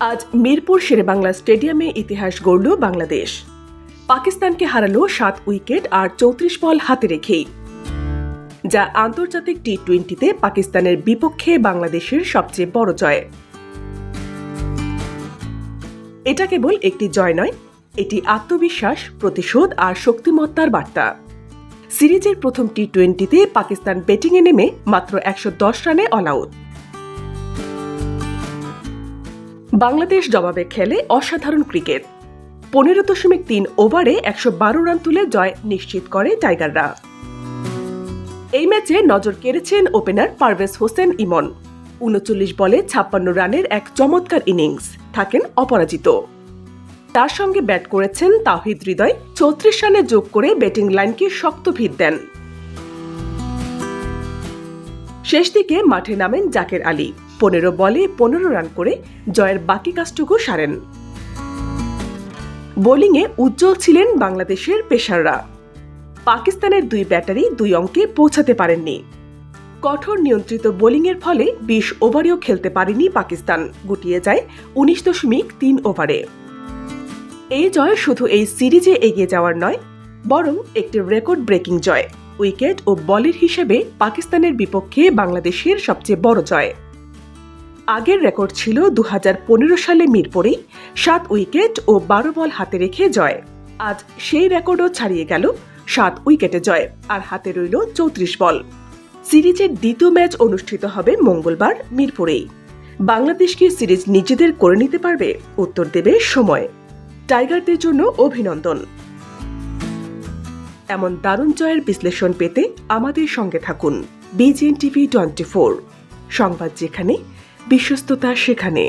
আজ মিরপুর শেরেবাংলা স্টেডিয়ামে ইতিহাস গড়ল বাংলাদেশ। পাকিস্তানকে হারালো সাত উইকেট আর চৌত্রিশ বল হাতে রেখেই। যা আন্তর্জাতিক টি টোয়েন্টিতে পাকিস্তানের বিপক্ষে বাংলাদেশের সবচেয়ে বড় জয়। এটা কেবল একটি জয় নয়, এটি আত্মবিশ্বাস, প্রতিশোধ আর শক্তিমত্তার বার্তা। সিরিজের প্রথম টি টোয়েন্টিতে পাকিস্তান ব্যাটিংয়ে নেমে মাত্র একশো দশ রানে অল আউট বাংলাদেশ জবাবে খেলে অসাধারণ ক্রিকেট। পনেরো দশমিক তিন ওভারে একশো বারো রান তুলে জয় নিশ্চিত করে টাইগাররা। এই ম্যাচে নজর কেড়েছেন ওপেনার পারভেজ হোসেন ইমন। উনচল্লিশ বলে ছাপ্পান্ন রানের এক চমৎকার ইনিংস থাকেন অপরাজিত। তার সঙ্গে ব্যাট করেছেন তাহিদ হৃদয়, চৌত্রিশ রানে যোগ করে ব্যাটিং লাইনকে শক্ত ভিত দেন। শেষ দিকে মাঠে নামেন জাকের আলী। পনেরো বলে পনেরো রান করে জয়ের বাকি কাজটুকু সারেন। বোলিংয়ে উজ্জ্বল ছিলেন বাংলাদেশের পেশাররা পাকিস্তানের দুই ব্যাটারি দুই অঙ্কে পৌঁছাতে পারেননি। কঠোর নিয়ন্ত্রিত বোলিংয়ের ফলে বিশ ওভারেও খেলতে পারেনি পাকিস্তান, গুটিয়ে যায় উনিশ দশমিক তিন ওভারে। এই জয় শুধু এই সিরিজে এগিয়ে যাওয়ার নয়, বরং একটি রেকর্ড ব্রেকিং জয়, উইকেট ও বলের হিসেবে পাকিস্তানের বিপক্ষে বাংলাদেশের সবচেয়ে বড় জয়। আগের রেকর্ড ছিল দু হাজার পনেরো সালে মিরপুরে, সাত উইকেট ও বারো বল হাতে রেখে জয়। আজ সেই রেকর্ডও ছাড়িয়ে গেল সাত উইকেটে জয় আর হাতে রইল চৌত্রিশ বল। সিরিজের দ্বিতীয় ম্যাচ অনুষ্ঠিত হবে মঙ্গলবার মিরপুরেই। বাংলাদেশ কি সিরিজ নিজেদের করে নিতে পারবে? উত্তর দেবে সময়। টাইগারদের জন্য অভিনন্দন। এমন দারুণ জয়ের বিশ্লেষণ পেতে আমাদের সঙ্গে থাকুন। BGN TV twenty four. সংবাদ যেখানে বিশ্বস্ততা সেখানে।